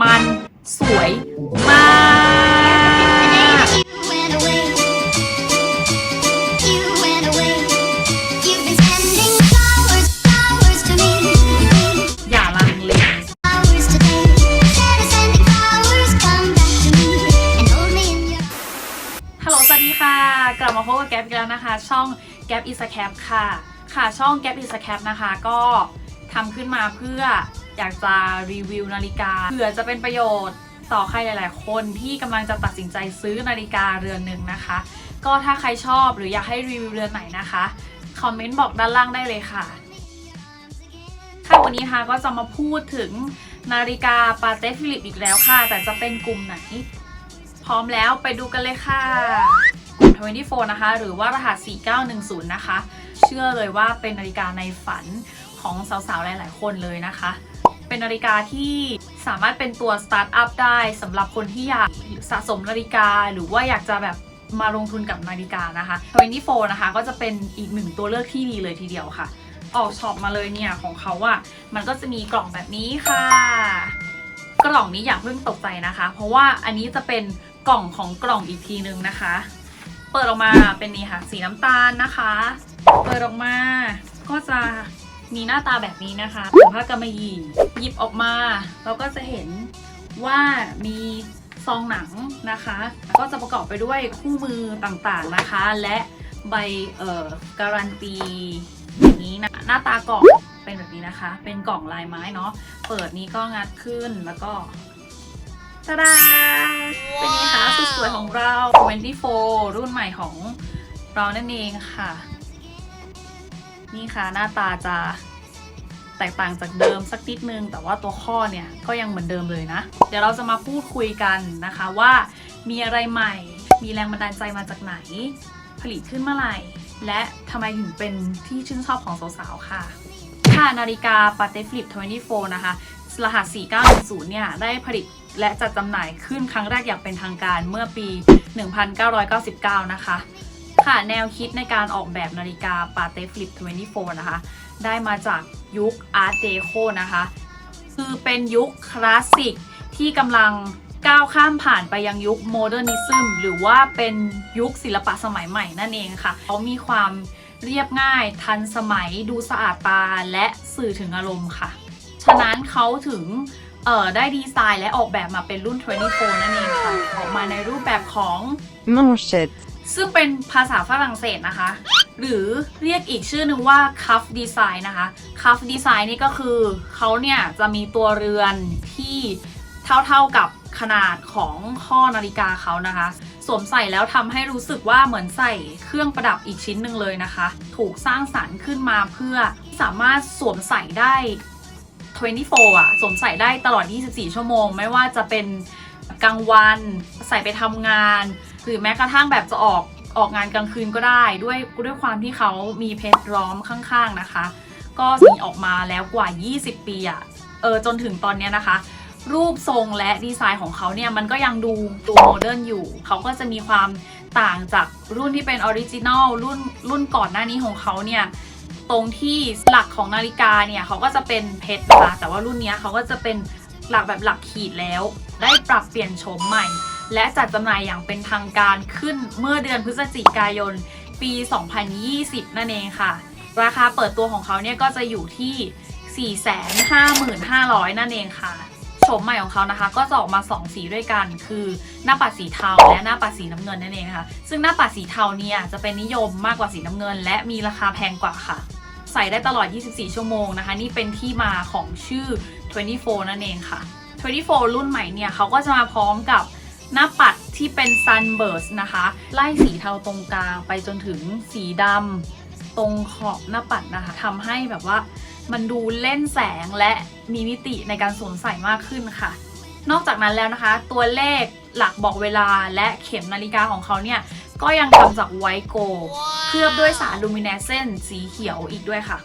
มันสวยมากอยาลังเสวัสดีค่ะ กลับมาพบกับแก๊ปอีกแล้วนะคะ ช่องแก๊ปอิสแคปค่ะ ค่ะช่องแก๊ปอิสแคปนะคะ ก็ทำขึ้นมาเพื่อ อยากจะรีวิวนาฬิกาเผื่อจะเป็นประโยชน์ต่อใครหลาย ๆ คนที่กำลังจะตัดสินใจซื้อนาฬิกาเรือนหนึ่งนะคะ ก็ถ้าใครชอบหรืออยากให้รีวิวเรือนไหนนะคะ คอมเมนต์บอกด้านล่างได้เลยค่ะ ค่ะวันนี้นะคะก็จะมาพูดถึงนาฬิกาปาเต้ฟิลิปอีกแล้วค่ะ แต่จะเป็นกลุ่มไหน พร้อมแล้วไปดูกันเลยค่ะกลุ่ม24 นะคะ หรือว่ารหัส 4910 นะคะ เชื่อเลยว่าเป็นนาฬิกาในฝันของสาว ๆ หลาย ๆ คนเลยนะคะ เป็นนาฬิกาที่สามารถเป็นตัวสตาร์ทอัพได้สำหรับคนที่อยากสะสมนาฬิกาหรือว่าอยากจะแบบมาลงทุนกับนาฬิกานะคะ24นะคะ ก็จะเป็นอีกหนึ่งตัวเลือกที่ดีเลยทีเดียวค่ะ ออกช็อปมาเลยเนี่ยของเขาอะมันก็จะมีกล่องแบบนี้ค่ะ กล่องนี้อย่าเพิ่งตกใจนะคะ เพราะว่าอันนี้จะเป็นกล่องของกล่องอีกทีนึงนะคะ เปิดออกมาเป็นนี่ค่ะ สีน้ำตาลนะคะ เปิดออกมาก็จะ มีหน้าตาแบบนี้นะคะเป็นผ้ากำมะหยี่หยิบออกมา เราก็จะเห็นว่ามีซองหนังนะคะ ก็จะประกอบไปด้วยคู่มือต่างๆนะคะ และใบเอ่อการันตีอย่างนี้นะหน้าตากล่องเป็นแบบนี้นะคะ เป็นกล่องลายไม้เนาะเปิดนี้ก็งัดขึ้นแล้วก็ตาดาเป็นไงคะสุดสวยของเรา 24 รุ่นใหม่ของเรานั่นเองค่ะ นี่ค่ะหน้าตาจะแตกต่างจากเดิมสักนิดนึง แต่ว่าตัวข้อเนี่ยก็ยังเหมือนเดิมเลยนะ เดี๋ยวเราจะมาพูดคุยกันนะคะว่ามีอะไรใหม่ มีแรงบันดาลใจมาจากไหน ผลิตขึ้นเมื่อไหร่ และทำไมถึงเป็นที่ชื่นชอบของสาวๆ ค่ะ ค่ะนาฬิกา p a t e Flip 24 นะคะ รหัส 4910 เนี่ย ได้ผลิตและจัดจำหน่ายขึ้นครั้งแรกอย่างเป็นทางการเมื่อปี 1999 นะคะ ค่ะแนวคิดในการออกแบบนาฬิกา p a t e Flip 24 นะคะ ได้มาจากยุค Art Deco นะคะ คือเป็นยุคคลาสสิกที่กำลังก้าวข้ามผ่านไปยังยุคโมเดิร์นิซึมหรือว่าเป็นยุคศิลปะสมัยใหม่นั่นเองค่ะเขามีความเรียบง่ายทันสมัยดูสะอาดตาและสื่อถึงอารมณ์ค่ะ ฉะนั้นเขาถึงเออได้ดีไซน์และออกแบบมาเป็นรุ่น 24 นั่นเองค่ะ ออกมาในรูปแบบของ Manchette. ซึ่งเป็นภาษาฝรั่งเศสนะคะ หรือเรียกอีกชื่อหนึ่งว่า cuff design นะคะ cuff design นี่ก็คือเขาเนี่ยจะมีตัวเรือนที่เท่าๆกับขนาดของข้อนาฬิกาเขานะคะ สวมใส่แล้วทำให้รู้สึกว่าเหมือนใส่เครื่องประดับอีกชิ้นหนึ่งเลยนะคะ ถูกสร้างสรรค์ขึ้นมาเพื่อสามารถสวมใส่ได้24อะสวมใส่ได้ตลอด 24 ชั่วโมง ไม่ว่าจะเป็นกลางวัน ใส่ไปทำงาน หรือแม้กระทั่งแบบจะออกออกงานกลางคืนก็ได้ด้วยด้วยความที่เขามีเพชรล้อมข้างๆนะคะ ก็มีออกมาแล้วกว่า 20 ปีอะเออจนถึงตอนเนี้ยนะคะ รูปทรงและดีไซน์ของเขาเนี่ยมันก็ยังดูดูโมเดิร์นอยู่ เขาก็จะมีความต่างจากรุ่นที่เป็นออริจินอลรุ่นรุ่นก่อนหน้านี้ของเขาเนี่ยตรงที่หลักของนาฬิกาเนี่ยเขาก็จะเป็นเพชรนะคะแต่ว่ารุ่นเนี้ยเขาก็จะเป็นหลักแบบหลักขีดแล้ว ได้ปรับเปลี่ยนโฉมใหม่ และจัดจำหน่ายอย่างเป็นทางการขึ้นเมื่อเดือนพฤศจิกายนปี 2020 นั่นเองค่ะ ราคาเปิดตัวของเขาเนี่ยก็จะอยู่ที่ 455,500 นั่นเองค่ะโฉมใหม่ของเขานะคะ ก็จะออกมา 2 สีด้วยกัน คือหน้าปัดสีเทาและหน้าปัดสีน้ำเงินนั่นเองนะคะซึ่งหน้าปัดสีเทาเนี่ยจะเป็นนิยมมากกว่าสีน้ำเงิน และมีราคาแพงกว่าค่ะ ใส่ได้ตลอด 24 ชั่วโมงนะคะ นี่เป็นที่มาของชื่อ 24 นั่นเองค่ะ 24 รุ่นใหม่เนี่ยเขาก็จะมาพร้อมกับ หน้าปัดที่เป็น Sunburst นะคะ ไล่สีเทาตรงกลางไปจนถึงสีดำตรงขอบหน้าปัดนะคะทำให้แบบว่ามันดูเล่นแสงและมีมิติในการสวมใส่มากขึ้นค่ะ นอกจากนั้นแล้วนะคะ ตัวเลขหลักบอกเวลาและเข็มนาฬิกาของเขาเนี่ย ก็ยังทำจากไวโกลเคลือบด้วยสารลูมิเนเซนสีเขียวอีกด้วยค่ะ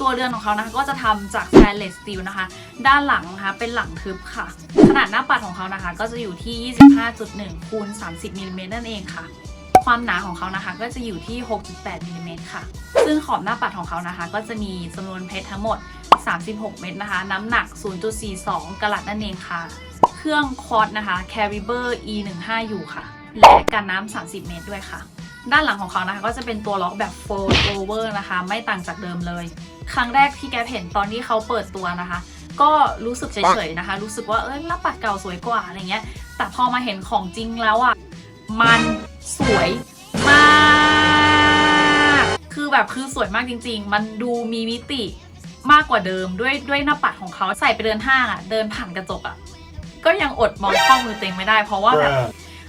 ตัวเรือนของเขานะคะก็จะทำจาก stainless steel นะคะ ด้านหลังนะคะเป็นหลังทึบค่ะ ขนาดหน้าปัดของเขานะคะ ก็จะอยู่ที่ 25.1คูณ30มิลลิเมตรนั่นเองค่ะ ความหนาของเขานะคะก็จะอยู่ที่ 6.8มิลลิเมตรค่ะ ซึ่งขอบหน้าปัดของเขานะคะ ก็จะมีจำนวนเพชรทั้งหมด 36 เม็ดนะคะ น้ำหนัก 0.42กะรัตนั่นเองค่ะ เครื่องคอร์ดนะคะ Caliber E15 อยู่ค่ะ และกันน้ำ30 เมตรด้วยค่ะ ด้านหลังของเขานะคะก็จะเป็นตัวล็อกแบบ fold over นะคะ ไม่ต่างจากเดิมเลย ครั้งแรกที่แกเห็นตอนที่เขาเปิดตัวนะคะ ก็รู้สึกเฉยๆนะคะ รู้สึกว่าเอ้ยหน้าปัดเก่าสวยกว่าอะไรเงี้ย แต่พอมาเห็นของจริงแล้วอะมันสวยมากคือแบบคือสวยมากจริง ๆ มันดูมีมิติมากกว่าเดิมด้วยด้วยหน้าปัดของเขาใส่ไปเดินห้างอะเดินผ่านกระจกอะก็ยังอดมองข้อมือตัวเองไม่ได้ เพราะว่าแบบ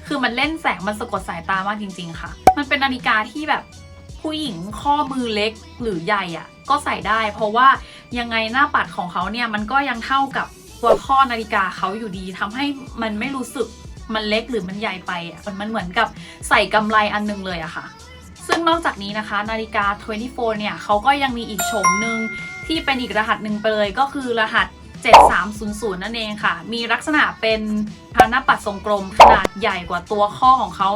คือมันเล่นแสงมันสะกดสายตามากจริง ๆ ค่ะ มันเป็นนาฬิกาที่แบบผู้หญิงข้อมือเล็กหรือใหญ่อะ่ะ ก็ใส่ได้ เพราะว่ายังไงหน้าปัดของเขาเนี่ยมันก็ยังเท่ากับตัวข้อนาฬิกาเขาอยู่ดีทำให้มันไม่รู้สึกมันเล็กหรือมันใหญ่ไปอะ่ะมันเหมือนกับใส่กำไรอันหนึงเลยอะค่ะ ซึ่งนอกจากนี้นะคะ นาฬิกา 24 เนี่ยเขาก็ยังมีอีกโฉมหนึ่งที่เป็นอีกรหัสหนึ่งไปเลยก็คือรหัส 7300 นั่นเองค่ะ มีลักษณะเป็นพาหน้าปัดทรงกลมขนาดใหญ่กว่าตัวข้อของเขา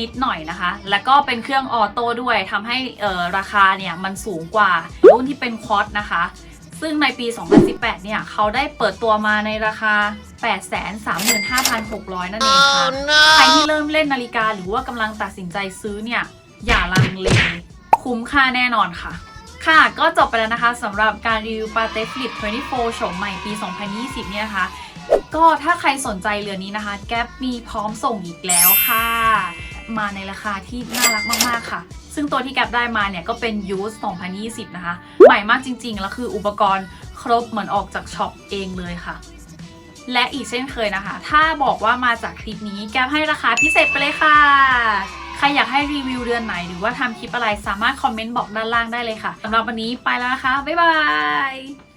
นิดหน่อยนะคะ แล้วก็เป็นเครื่องออโต้ด้วยทำให้เอ่อราคาเนี่ยมันสูงกว่ารุ่นที่เป็นควอตนะคะ ซึ่งในปี 2018 เนี่ยเขาได้เปิดตัวมาในราคา 835,600 นั่นเองค่ะใครที่เริ่มเล่นนาฬิกาหรือว่ากำลังตัดสินใจซื้อเนี่ยอย่าลังเลคุ้มค่าแน่นอนค่ะ ค่ะก็จบไปแล้วนะคะสำหรับการรีวิวปาเต้ฟลิป 24โฉมใหม่ปี 2020 เนี่ยนะคะ ก็ถ้าใครสนใจเรือนนี้นะคะ แก๊ปมีพร้อมส่งอีกแล้วค่ะ มาในราคาที่น่ารักมากๆค่ะ ซึ่งตัวที่แก๊ปได้มาเนี่ยก็เป็น Use 2020 นะคะ ใหม่มากจริงๆ แล้วคืออุปกรณ์ครบเหมือนออกจากช็อปเองเลยค่ะ และอีกเช่นเคยนะคะ ถ้าบอกว่ามาจากคลิปนี้แก๊ปให้ราคาพิเศษไปเลยค่ะ ใครอยากให้รีวิวเดือนไหน หรือว่าทำคลิปอะไรสามารถคอมเมนต์บอกด้านล่างได้เลยค่ะสำหรับวันนี้ไปแล้วนะคะ บ๊ายบาย